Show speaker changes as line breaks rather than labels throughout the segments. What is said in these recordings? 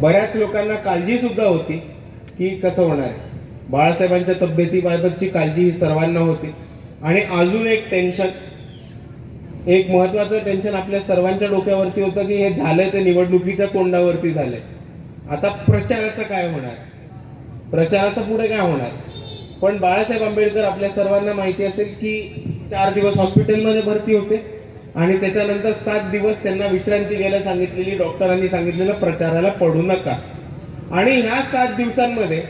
बऱ्याच लोकांना काळजी सुद्धा होती की कसं होणार आहे. बाळासाहेबांच्या तब्येतीबाबतची काळजी ही सर्वांना होती. आणि अजून एक टेन्शन एक महत्वाचं टेन्शन आपल्या सर्वांच्या डोक्यावरती होतं की हे झालंय ते निवडणुकीच्या तोंडावरती झालंय. आता प्रचाराचं काय होणार? प्रचाराचं पुढे काय होणार? पण बाळासाहेब आंबेडकर आपल्या सर्वांना माहिती असेल की चार दिवस हॉस्पिटलमध्ये भरती होते. आणि त्याच्यानंतर सात दिवस त्यांना विश्रांती घ्यायला सांगितलेली डॉक्टरांनी सांगितलेलं प्रचाराला पडू नका. आणि ह्या सात दिवसांमध्ये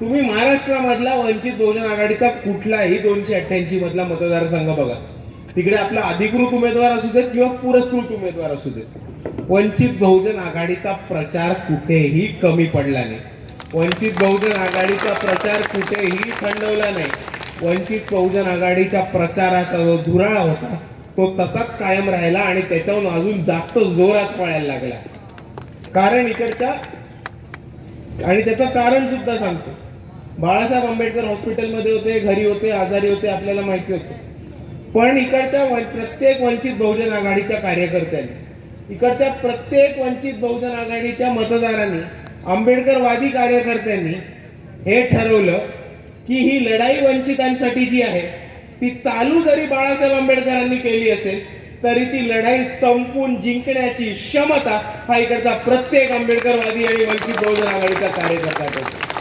तुम्ही महाराष्ट्रामधला वंचित बहुजन आघाडीचा कुठलाही दोनशे अठ्ठ्याऐंशी मधला मतदारसंघ बघा. तिकडे आपला अधिकृत उमेदवार असू देत किंवा पुरस्कृत उमेदवार असू देत. वंचित बहुजन आघाडीचा प्रचार कुठेही कमी पडला नाही. वंचित बहुजन आघाडीचा प्रचार कुठेही थंडवला नाही. वंचित बहुजन आघाडीच्या प्रचाराचा जो धुराळा होता तो तसाच कायम राहिला आणि त्याच्याहून अजून जास्त जोरात पळायला लागला. कारण इकडच्या आणि त्याचं कारण सुद्धा सांगतो. बाळासाहेब आंबेडकर हॉस्पिटलमध्ये होते घरी होते आजारी होते आपल्याला माहिती होते. पण इकडच्या प्रत्येक वंचित बहुजन आघाडीच्या कार्यकर्त्यांनी इकडच्या प्रत्येक वंचित बहुजन आघाडीच्या मतदारांनी आंबेडकरवादी कार्यकर्त्यांनी हे ठरवलं की ही लढाई वंचितांसाठी जी आहे ती चालू जरी बाळासाहेब आंबेडकरांनी केली असेल तरी ती लढाई संपून जिंकण्याची क्षमता हा इकडचा प्रत्येक आंबेडकरवादी आणि वंचित बहुजन आघाडीचा कार्यकर्ता करतो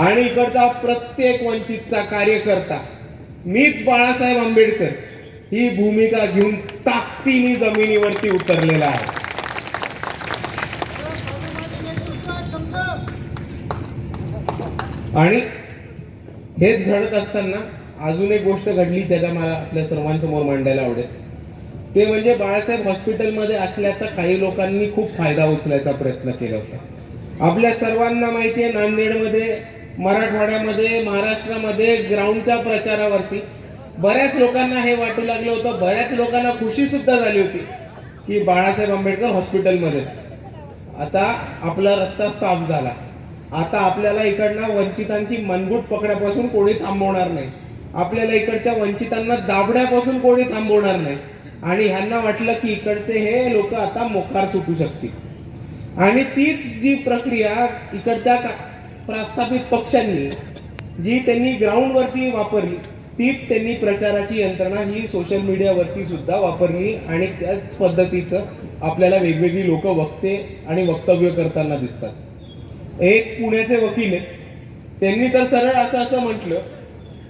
आणि इकडचा प्रत्येक वंचितचा कार्यकर्ता मीच बाळासाहेब आंबेडकर ही भूमिका घेऊन ताकदीने जमिनीवरती उतरलेला आहे. आणि हेच घडत असताना अजून एक गोष्ट घडली ज्याला मला आपल्या सर्वांसमोर मांडायला आवडेल. ते म्हणजे बाळासाहेब हॉस्पिटलमध्ये असल्याचा काही लोकांनी खूप फायदा उचलायचा प्रयत्न केला होता. आपल्या सर्वांना माहिती आहे नांदेडमध्ये मराठवाड्यामध्ये महाराष्ट्रामध्ये ग्राउंडच्या प्रचारावरती बऱ्याच लोकांना हे वाटू लागलं होतं बऱ्याच लोकांना खुशी सुद्धा झाली होती की बाळासाहेब आंबेडकर हॉस्पिटलमध्ये. आता आपला रस्ता साफ झाला. आता आपल्याला इकडनं वंचितांची मनगुट पकड्यापासून कोणी थांबवणार नाही. आपल्याला इकडच्या वंचितांना दाबण्यापासून कोणी थांबवणार नाही. आणि ह्यांना वाटलं की इकडचे हे लोक आता मोकार सुटू शकतील. आणि तीच जी प्रक्रिया इकडच्या प्रस्थापित पक्षांनी जी त्यांनी ग्राउंडवरती वापरली तीच त्यांनी प्रचाराची यंत्रणा ही सोशल मीडियावरती सुद्धा वापरली आणि त्याच पद्धतीचं आपल्याला वेगवेगळी लोक वक्ते आणि वक्तव्य करताना दिसतात. एक पुण्याचे वकील आहेत. त्यांनी तर सरळ असं असं म्हटलं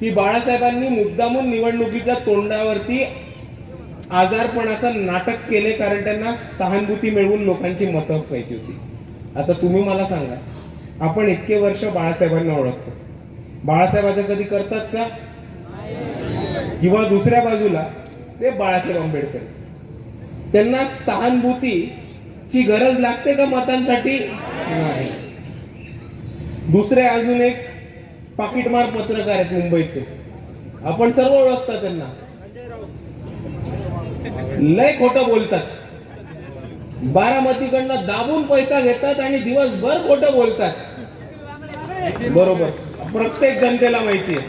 की बाळासाहेबांनी मुद्दामून निवडणुकीच्या तोंडावरती आजारपणाचं नाटक केले कारण त्यांना सहानुभूती मिळवून लोकांची मतं पाहिजे होती. आता तुम्ही मला सांगा आपण इतके वर्ष बाळासाहेबांना ओळखतो. बाळासाहेब कधी करतात का? किंवा दुसऱ्या बाजूला ते बाळासाहेब आंबेडकर. त्यांना सहानुभूतीची गरज लागते का मतांसाठी? नाही. दुसरे अजून एक पाकिटमार पत्रकार आहेत मुंबईचे. आपण सर्व ओळखता त्यांना. लय खोटं बोलतात. बारामतीकडनं दाबून पैसा घेतात आणि दिवसभर खोटं बोलतात. बरोबर. प्रत्येक जनतेला माहिती आहे.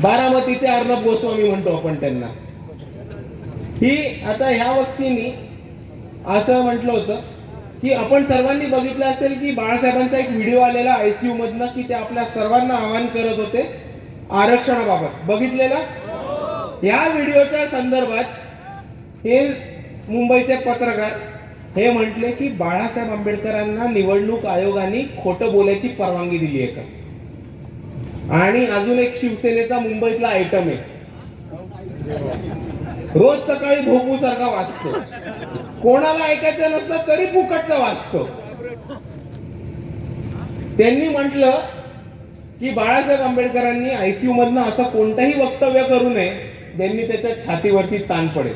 बारामतीचे अर्णब गोस्वामी म्हणतो आपण त्यांना. ही आता ह्या व्यक्तींनी असं म्हटलं होतं की आपण सर्वांनी बघितलं असेल की बाळासाहेबांचा एक व्हिडिओ आलेला आयसीयू मधनं की ते आपल्या सर्वांना आवाहन करत होते आरक्षणाबाबत. बघितलेला? या व्हिडिओच्या संदर्भात हे मुंबईचे पत्रकार हे म्हटले की बाळासाहेब आंबेडकरांना निवडणूक आयोगाने खोटं बोलायची परवानगी दिली आहे का? आणि अजून एक शिवसेनेचा मुंबईतला आयटम आहे. रोज सकाळी भोपू सारखा वाचतो. कोणाला ऐकायचं नसतं तरी फुकटचा वाचतो. त्यांनी म्हटलं की बाळासाहेब आंबेडकरांनी आयसीयू मधनं असं कोणतंही वक्तव्य करू नये ज्यांनी त्याच्या छातीवरती ताण पडेल.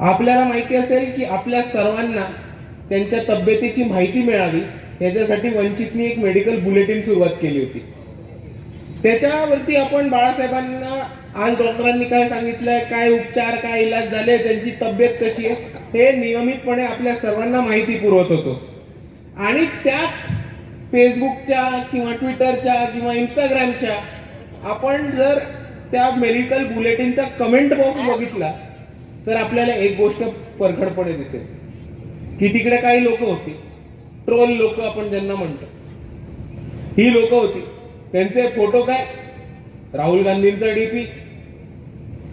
आपल्याला माहिती असेल की आपल्या सर्वांना त्यांच्या तब्येतीची माहिती मिळावी याच्यासाठी वंचितनी एक मेडिकल बुलेटिन सुरुवात केली होती. त्याच्यावरती आपण बाळासाहेबांना आज डॉक्टरांनी काय सांगितलंय काय उपचार काय इलाज झाले त्यांची तब्येत कशी आहे हे नियमितपणे आपल्या सर्वांना माहिती पुरवत होतो. आणि त्याच फेसबुकच्या किंवा ट्विटरच्या किंवा इंस्टाग्रामच्या आपण जर त्या मेडिकल बुलेटिनचा कमेंट बॉक्स बघितला तर आपल्याला एक गोष्ट परखडपणे दिसेल. की तिकडे काही लोक होती. ट्रोल लोक आपण ज्यांना म्हणतो. ही लोक होती. त्यांचे फोटो काय? राहुल गांधींचा डीपी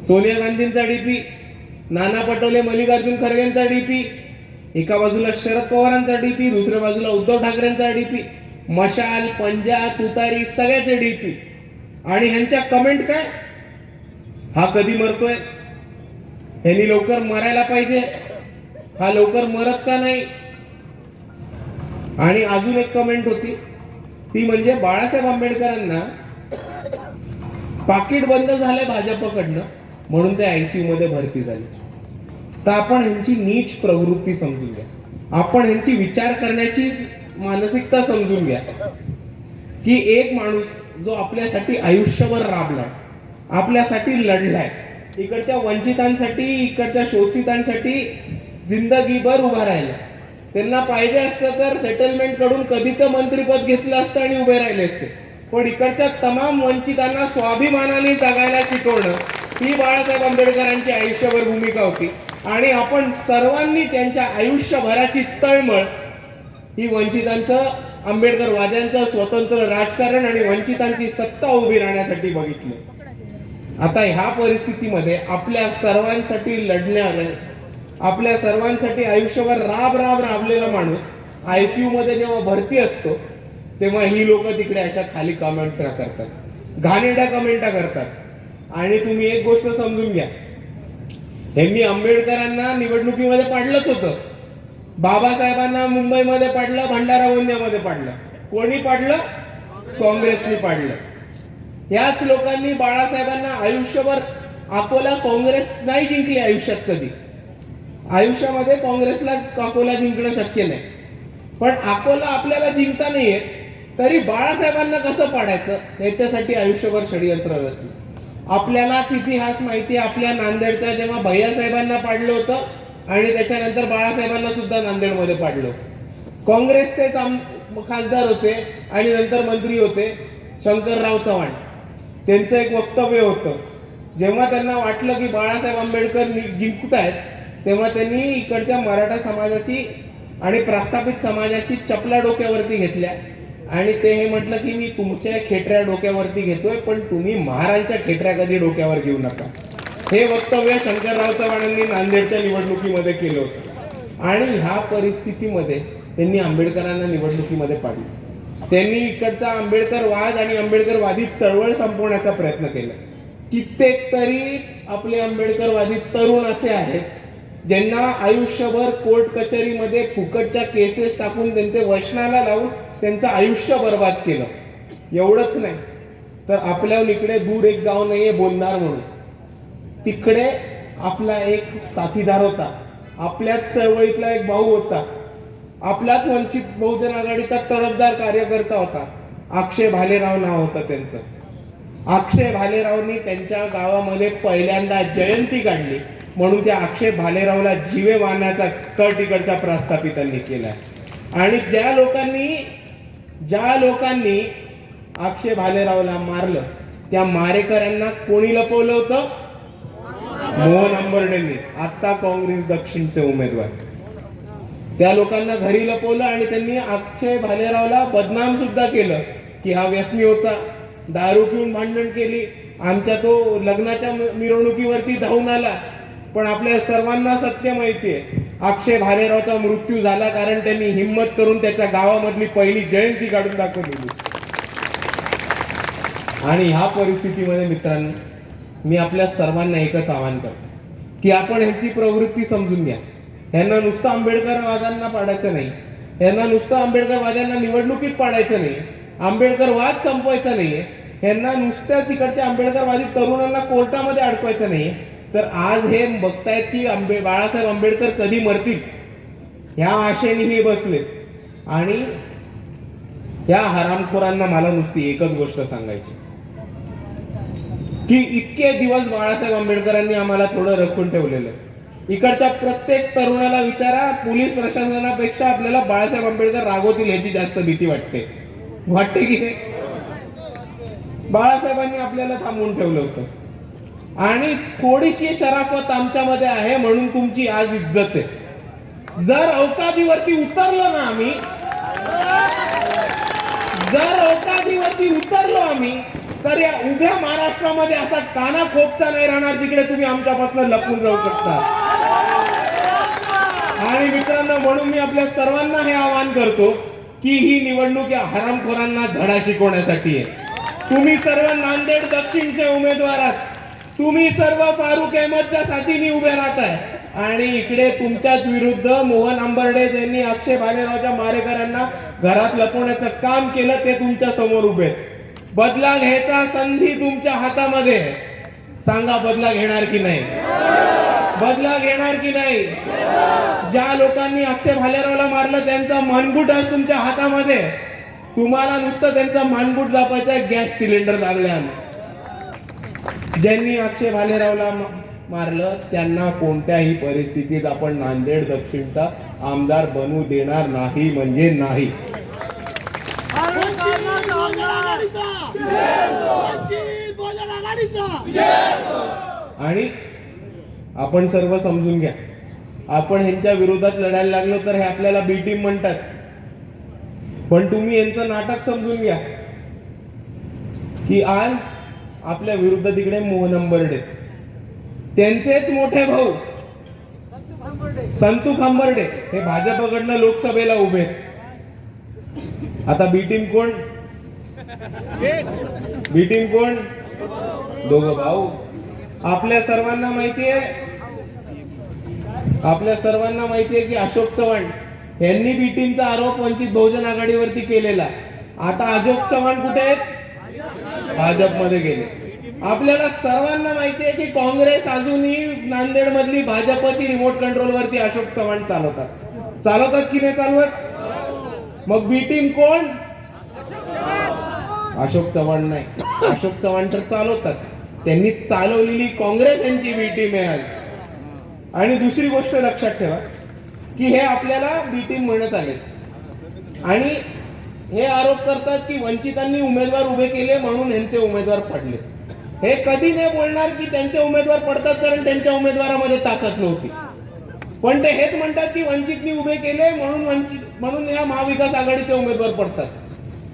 सोनिया गांधींचा डीपी नाना पटोले मल्लिकार्जुन खरगेंचा डीपी एका बाजूला शरद पवारांचा डीपी दुसऱ्या बाजूला उद्धव ठाकरेंचा डीपी मशाल पंजा तुतारी सगळ्याचे डीपी आणि ह्यांच्या कमेंट काय? हा कधी मरतोय? ह्यांनी लवकर मरायला पाहिजे. हा लवकर मरत का नाही? आणि अजून एक कमेंट होती. ती म्हणजे बाळासाहेब आंबेडकरांना पाकिट बंद झाले भाजपकडनं. म्हणून ते आयसीयू मध्ये भरती झाले. तर आपण ह्यांची नीच प्रवृत्ती समजून घ्या. आपण ह्यांची विचार करण्याची मानसिकता समजून घ्या. की एक माणूस जो आपल्यासाठी आयुष्यभर राबलाय आपल्यासाठी लढलाय इकडच्या वंचितांसाठी इकडच्या शोषितांसाठी जिंदगीभर उभा राहिला त्यांना पाहिजे असतं तर सेटलमेंटकडून कधीच मंत्रीपद घेतलं असतं आणि उभे राहिले असते. पण इकडच्या तमाम वंचितांना स्वाभिमानाने जगायला शिकवणं ही बाळासाहेब आंबेडकरांची आयुष्यभर भूमिका होती. आणि आपण सर्वांनी त्यांच्या आयुष्यभराची तळमळ ही वंचितांचं आंबेडकर वाद्यांचं स्वतंत्र राजकारण आणि वंचितांची सत्ता उभी राहण्यासाठी बघितली. आता ह्या परिस्थितीमध्ये आपल्या सर्वांसाठी लढणारे आपल्या सर्वांसाठी आयुष्यभर राब राब राबलेला माणूस आयसीयू मध्ये जेव्हा भरती असतो तेव्हा ही लोक तिकडे अशा खाली कमेंट करतात. घाणेरड्या कमेंटा करतात. आणि तुम्ही एक गोष्ट समजून घ्या. यांनी आंबेडकरांना निवडणुकीमध्ये पाडलंच होतं. बाबासाहेबांना मुंबईमध्ये पाडलं भंडारा गोंदियामध्ये पाडलं. कोणी पाडलं? काँग्रेसने पाडलं. याच लोकांनी बाळासाहेबांना आयुष्यभर अकोला काँग्रेस नाही जिंकली आयुष्यात कधी. आयुष्यामध्ये काँग्रेसला अकोला जिंकणं शक्य नाही. पण अकोला आपल्याला जिंकता नाहीये तरी बाळासाहेबांना कसं पाडायचं? याच्यासाठी आयुष्यभर षडयंत्र रचलं. आपल्यालाच इतिहास माहिती आहे आपल्या नांदेडचा जेव्हा भैयासाहेबांना पाडलं होतं आणि त्याच्यानंतर बाळासाहेबांना सुद्धा नांदेडमध्ये पाडलं होतं. काँग्रेसचेच आम खासदार होते आणि नंतर मंत्री होते शंकरराव चव्हाण. त्यांचं एक वक्तव्य होतं. जेव्हा त्यांना वाटलं की बाळासाहेब आंबेडकर जिंकत आहेत तेव्हा त्यांनी इकडच्या मराठा समाजाची आणि प्रस्थापित समाजाची चपला डोक्यावरती घेतल्या. आणि ते हे म्हटलं की मी तुमच्या खेटऱ्या डोक्यावरती घेतोय पण तुम्ही महाराजांच्या खेटऱ्या कधी डोक्यावर घेऊ नका. हे वक्तव्य शंकरराव चव्हाणांनी नांदेडच्या निवडणुकीमध्ये केलं होतं. आणि ह्या परिस्थितीमध्ये त्यांनी आंबेडकरांना निवडणुकीमध्ये पाडलं त्यांनी इकडचा आंबेडकर वाद आणि आंबेडकरवादी चळवळ संपवण्याचा प्रयत्न केला. कित्येक तरी आपले आंबेडकरवादी तरुण असे आहेत ज्यांना आयुष्यभर कोर्ट कचेरीमध्ये फुकटच्या केसेस टाकून त्यांचे वचनाला लावून त्यांचं आयुष्य बर्बाद केलं. एवढंच नाही. तर आपल्याहून इकडे दूर एक गाव नाहीये बोलणार म्हणून. तिकडे आपला एक साथीदार होता. आपल्याच चळवळीतला एक भाऊ होता. आपलाच वंचित बहुजन आघाडीचा तडफदार कार्यकर्ता होता. अक्षय भालेराव नाव होतं त्यांचं. अक्षय भालेरावनी त्यांच्या गावामध्ये पहिल्यांदा जयंती काढली. म्हणून त्या अक्षय भालेरावला जीवे मारण्याचा कट इकडच्या प्रस्थापितांनी केलाय. आणि ज्या लोकांनी ज्या लोकांनी अक्षय भालेरावला मारलं त्या मारेकऱ्यांना कोणी लपवलं होतं? मोहन आंबर्डेंनी आता काँग्रेस दक्षिणचे उमेदवार. त्या लोकांना घरी लपवलं आणि त्यांनी अक्षय भालेरावला बदनाम सुद्धा केलं की हा व्यसनी होता. दारू पिऊन भांडण केली. आमच्या तो लग्नाच्या मिरवणुकीवरती धावून आला. पण आपल्या सर्वांना सत्य माहितीये. अक्षय भालेरावचा मृत्यू झाला कारण त्यांनी हिंमत करून त्याच्या गावामधली पहिली जयंती काढून दाखवलेली आणि ह्या परिस्थितीमध्ये मित्रांनो मी आपल्या सर्वांना एकच आवाहन करतो की आपण ह्यांची प्रवृत्ती समजून घ्या. यांना नुसतं आंबेडकरवादांना पाडायचं नाही. यांना नुसतं आंबेडकरवाद्यांना निवडणुकीत पाडायचं नाही. आंबेडकरवाद संपवायचा नाहीये. यांना नुसत्याच इकडच्या आंबेडकरवादी तरुणांना कोर्टामध्ये अडकवायचं नाहीये. तर आज हे बघतायत की आंबे बाळासाहेब आंबेडकर कधी मरतील? ह्या आशेने हे बसले. आणि या हरामखोरांना मला नुसती एकच गोष्ट सांगायची. की इतके दिवस बाळासाहेब आंबेडकरांनी आम्हाला थोडं रखून ठेवलेलं इकडच्या प्रत्येक तरुणाला विचारा पोलीस प्रशासनापेक्षा आपल्याला बाळासाहेब आंबेडकर रागवतील याची जास्त भीती वाटते. वाटते की बाळासाहेबांनी आपल्याला थांबवून ठेवलं होतं. आणि थोडीशी शराफत आमच्यामध्ये आहे म्हणून तुमची आज इज्जत आहे. जर अवकादीवरती उतरलो ना आम्ही जर अवकादीवरती उतरलो आम्ही तर या उभ्या महाराष्ट्रामध्ये असा काना खोपचा नाही राहणार जिकडे तुम्ही आमच्यापासून लपून जाऊ शकता. आणि मित्रांनो म्हणून मी आपल्या सर्वांना हे आवाहन करतो की ही निवडणूक या हरामखोरांना धडा शिकवण्यासाठी आहे. तुम्ही सर्व नांदेड दक्षिणचे उमेदवार आहात. तुम्ही सर्व फारुख अहमदच्या साथीने उभे राहताय आणि इकडे तुमच्याच विरुद्ध मोहन आंबर्डे यांनी अक्षय भालेरावच्या मारेकरांना घरात लपवण्याचं काम केलं ते तुमच्यासमोर उभे बदला घ्यायचा संधी तुमच्या हातामध्ये सांगा बदला घेणार की नाही? बदला घेणार की नाही? ज्या लोकांनी अक्षय भालेरावला मारलं त्यांचं मानगुट आज तुमच्या हातामध्ये तुम्हाला नुसतं त्यांचा मानगुट दापायचा गॅस सिलेंडर लागल्यानं ज्यांनी अक्षय भालेरावला मारलं त्यांना कोणत्याही परिस्थितीत आपण नांदेड दक्षिणचा आमदार बनू देणार नाही म्हणजे नाही. आणि आपण सर्व समजून घ्या. आपण ह्यांच्या विरोधात लढायला लागलो तर हे आपल्याला बी टीम म्हणतात. पण तुम्ही यांचं नाटक समजून घ्या. की आज आपल्या विरुद्ध तिकडे मोहन अंबर्डे. त्यांचेच मोठे भाऊ. संतू खांबर्डे हे भाजपकडनं लोकसभेला उभे आता बी टीम कोण? बी टीम कोण? दोघं भाऊ. आपल्या सर्वांना माहिती आहे आपल्या सर्वांना माहिती आहे की अशोक चव्हाण यांनी बी टीमचा आरोप वंचित बहुजन आघाडीवरती केलेला आता अशोक चव्हाण कुठे आहेत? भाजपमध्ये गेले. आपल्याला सर्वांना माहिती आहे की काँग्रेस अजूनही नांदेड मधली भाजपची रिमोट कंट्रोल वरती अशोक चव्हाण चालवतात. चालवतात की नाही चालवत? मग बी टीम कोण? अशोक चव्हाण नाही. अशोक चव्हाण तर चालवतात. त्यांनी चालवलेली काँग्रेस यांची बी टीम आहे आज. आणि दुसरी गोष्ट लक्षात ठेवा की हे आपल्याला बी टीम म्हणत आले आणि हे आरोप करतात की वंचितांनी उमेदवार उभे केले म्हणून यांचे उमेदवार पडले. हे कधी नाही बोलणार की त्यांचे उमेदवार पडतात कारण त्यांच्या उमेदवारामध्ये ताकद नव्हती. पण ते हेच म्हणतात की वंचितनी उभे केले म्हणून वंचित म्हणून या महाविकास आघाडीचे उमेदवार पडतात.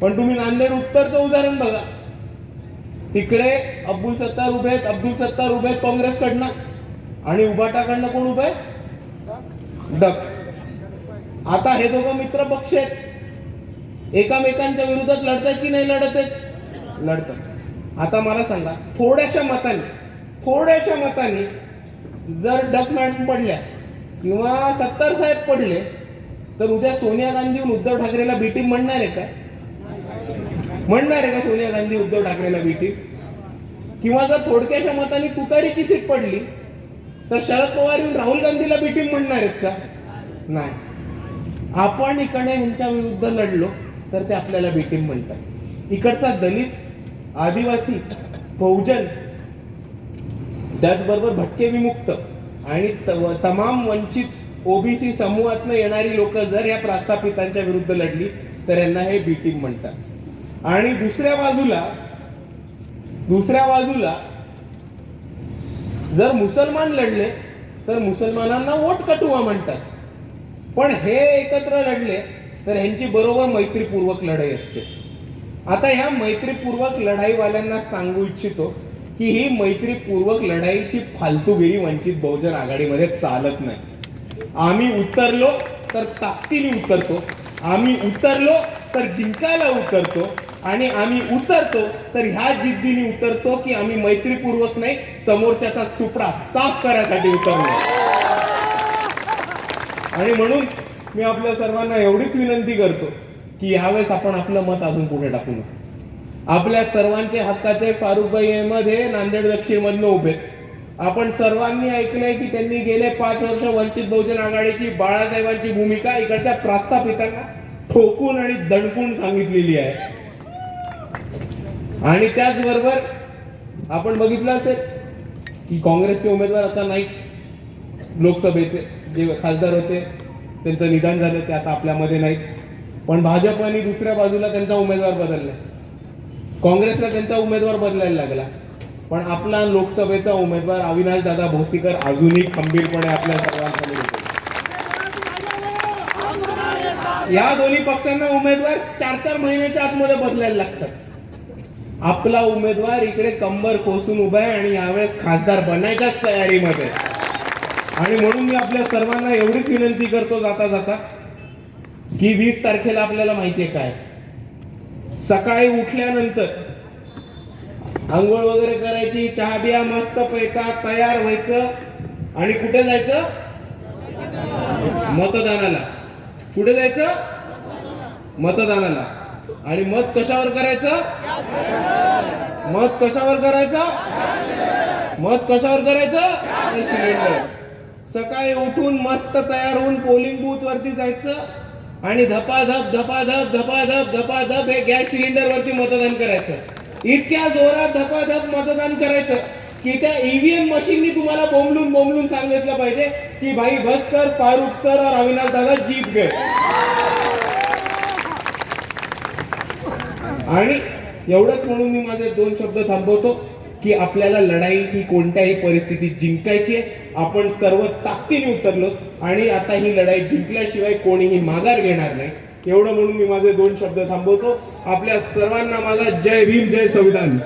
पण तुम्ही नांदेड उत्तरचं उदाहरण बघा. तिकडे अब्दुल सत्तार उभे आहेत. अब्दुल सत्तार उभे आहेत काँग्रेसकडनं. आणि उभाटाकडनं कोण उभे आहे? डक. आता हे दोघं मित्र पक्ष आहेत. एकामेकांच्या विरोधात लढतात की नाही लढत आहेत? लढतात. आता मला सांगा थोड्याशा मताने थोड्याशा मताने जर डक मॅडम पडल्या किंवा सत्तार साहेब पडले तर उद्या सोनिया गांधी उद्धव ठाकरेला बीटी म्हणणार आहे का? म्हणणार आहे का सोनिया गांधी उद्धव ठाकरेला बीटी किंवा जर थोडक्याशा मताने तुतारीची सीट पडली तर शरद पवार येऊन राहुल गांधीला बीटिंग म्हणणार आहेत का? नाही. आपण इकडे यांच्या विरुद्ध लढलो. तर ते आपल्याला बेटीम म्हणतात. इकडचा दलित आदिवासी बहुजन त्याचबरोबर भटके विमुक्त आणि तमाम वंचित ओबीसी समूहातनं येणारी लोक जर या प्रास्थापितांच्या विरुद्ध लढली तर यांना हे बीटिंग म्हणतात. आणि दुसऱ्या बाजूला दुसऱ्या बाजूला जर मुसलमान लढले तर मुसलमानांना वोट कटुवा म्हणतात. पण हे एकत्र लढले तर ह्यांची बरोबर मैत्रीपूर्वक लढाई असते. आता ह्या मैत्रीपूर्वक लढाईवाल्यांना सांगू इच्छितो की ही मैत्रीपूर्वक लढाईची फालतूगिरी वंचित बहुजन आघाडीमध्ये चालत नाही. आम्ही उतरलो तर ताकदीने उतरतो. आम्ही उतरलो तर जिंकायला उतरतो. आणि आम्ही उतरतो तर ह्या जिद्दीने उतरतो की आम्ही मैत्रीपूर्वक नाही समोरच्याचा सुपडा साफ करायसाठी उतरलो. आणि म्हणून मी आपल्या सर्वांना एवढीच विनंती करतो की यावेळेस आपण आपलं मत अजून पुढे टाकू नका. आपल्या सर्वांचे हक्काचे फारुखभाई अहमद हे नांदेड दक्षिण मधनं उभे. आपण सर्वांनी ऐकलंय की त्यांनी गेले पाच वर्ष वंचित बहुजन आघाडीची बाळासाहेबांची भूमिका इकडच्या प्रस्थापितांना ठोकून आणि दणकून सांगितलेली आहे. आणि त्याचबरोबर आपण बघितलं असेल की काँग्रेसचे उमेदवार आता नाही लोकसभेचे जे खासदार होते त्यांचं निधन झालं ते आता आपल्यामध्ये नाहीत. पण भाजपने दुसऱ्या बाजूला त्यांचा उमेदवार बदलला. काँग्रेसला त्यांचा उमेदवार बदलायला लागला. पण आपला लोकसभेचा उमेदवार अविनाश दादा भोसीकर अजूनही खंबीरपणे आपल्या सर्वांसमोर येतो. या दोन्ही पक्षांना उमेदवार चार चार महिन्याच्या आतमध्ये बदलायला लागतात. आपला उमेदवार इकडे कंबर कोसून उभा आहे आणि यावेळेस खासदार बनायच्याच तयारीमध्ये आहे. आणि म्हणून मी आपल्या सर्वांना एवढीच विनंती करतो जाता जाता की वीस तारखेला आपल्याला माहितीये काय? सकाळी उठल्यानंतर आंघोळ वगैरे करायची चहा बिया मस्त प्यायचा तयार व्हायचं आणि कुठे जायचं? मतदानाला. कुठे जायचं? मतदानाला. आणि मत कशावर करायचं? मत कशावर करायचं? मत कशावर करायचं? सिलेंडर सकाळी उठून मस्त तयार होऊन पोलिंग बूथ वरती जायचं आणि धपाधप धपाधप धपाधप धपाधप हे गॅस सिलेंडर वरती मतदान करायचं. इतक्या जोरात धपाधप मतदान करायचं की त्या ईव्हीएम मशीननी तुम्हाला बोंबलून बोंबलून सांगितलं पाहिजे की भाई भस्कर फारुख सर और अविनाश दादा जीत गए. आणि एवढंच म्हणून मी माझे दोन शब्द थांबवतो की आपल्याला लढाई ही कोणत्याही परिस्थितीत जिंकायची आहे. आपण सर्व ताकदीने उतरलो आणि आता ही लढाई जिंकल्याशिवाय कोणीही माघार घेणार नाही. एवढं म्हणून मी माझे दोन शब्द थांबवतो. आपल्या सर्वांना माझा जय भीम जय संविधान.